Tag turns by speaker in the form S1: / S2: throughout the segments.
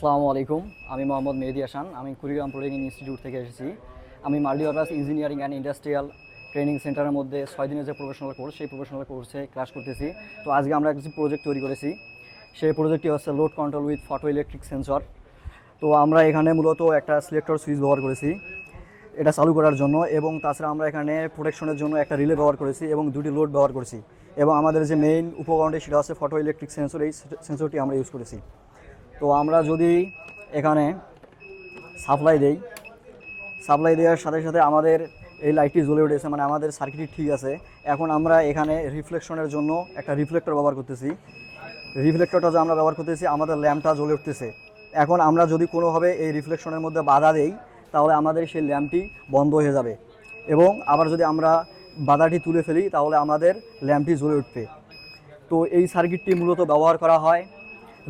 S1: আসসালামু আলাইকুম। আমি মোহাম্মদ মেহেদি হাসান। আমি কুড়িগ্রাম প্রোডিং ইনস্টিটিউট থেকে এসেছি। আমি multi multipurpose engineering and industrial training সেন্টারের মধ্যে ছয় দিনের যে প্রফেশনাল কোর্স, সেই প্রফেশনাল কোর্সে ক্লাস করতেছি। তো আজকে আমরা কিছু প্রজেক্ট তৈরি করেছি। সেই প্রজেক্টটি হচ্ছে load control with photo electric sensor তো আমরা এখানে মূলত একটা সিলেক্টর সুইচ ব্যবহার করেছি। এটা চালু করার জন্য এবং তাছাড়া আমরা এখানে প্রোটেকশনের জন্য একটা রিলে ব্যবহার করেছি এবং দুটি লোড ব্যবহার করেছি। এবং আমাদের যে মেইন উপকরণটি সেটা হচ্ছে ফটো ইলেকট্রিক সেন্সর এই সেন্সরটি আমরা ইউজ করেছি। তো আমরা যদি এখানে সাপ্লাই দেই, সাপ্লাই দেওয়ার সাথে সাথে আমাদের এই লাইটটি জ্বলে উঠেছে মানে আমাদের সার্কিটটি ঠিক আছে। এখন আমরা এখানে রিফ্লেকশনের জন্য একটা রিফ্লেক্টর ব্যবহার করতেছি। রিফ্লেক্টরটা যে আমরা ব্যবহার করতেছি, আমাদের ল্যাম্পটা জ্বলে উঠতেছে। এখন আমরা যদি কোনোভাবে এই রিফ্লেকশনের মধ্যে বাধা দেই, তাহলে আমাদের সেই ল্যাম্পটি বন্ধ হয়ে যাবে। এবং আবার যদি আমরা বাধাটি তুলে ফেলি, তাহলে আমাদের ল্যাম্পটি জ্বলে উঠবে। তো এই সার্কিটটি মূলত ব্যবহার করা হয়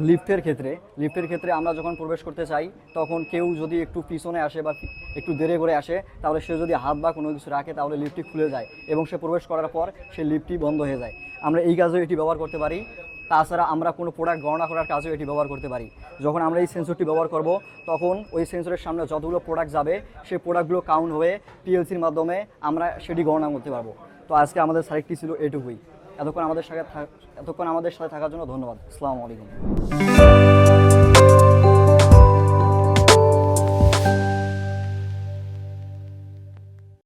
S1: লিফটের ক্ষেত্রে লিফটের ক্ষেত্রে আমরা যখন প্রবেশ করতে চাই, তখন কেউ যদি একটু পিছনে আসে বা একটু দেরে করে আসে, তাহলে সে যদি হাত বা কোনো কিছু রাখে, তাহলে লিফটটি খুলে যায় এবং সে প্রবেশ করার পর সে লিফটটি বন্ধ হয়ে যায়। আমরা এই কাজেও এটি ব্যবহার করতে পারি। তাছাড়া আমরা কোনো প্রোডাক্ট গণনা করার কাজেও এটি ব্যবহার করতে পারি। যখন আমরা এই সেন্সরটি ব্যবহার করব, তখন ওই সেন্সরের সামনে যতগুলো প্রোডাক্ট যাবে সেই প্রোডাক্টগুলো কাউন্ট হয়ে পিএলসির মাধ্যমে আমরা সেটি গণনা করতে পারব। তো আজকে আমাদের সাইটটি ছিল এটুকুই। এতক্ষণ আমাদের সাথে এতক্ষণ আমাদের সাথে থাকার জন্য ধন্যবাদ। আসসালামু আলাইকুম।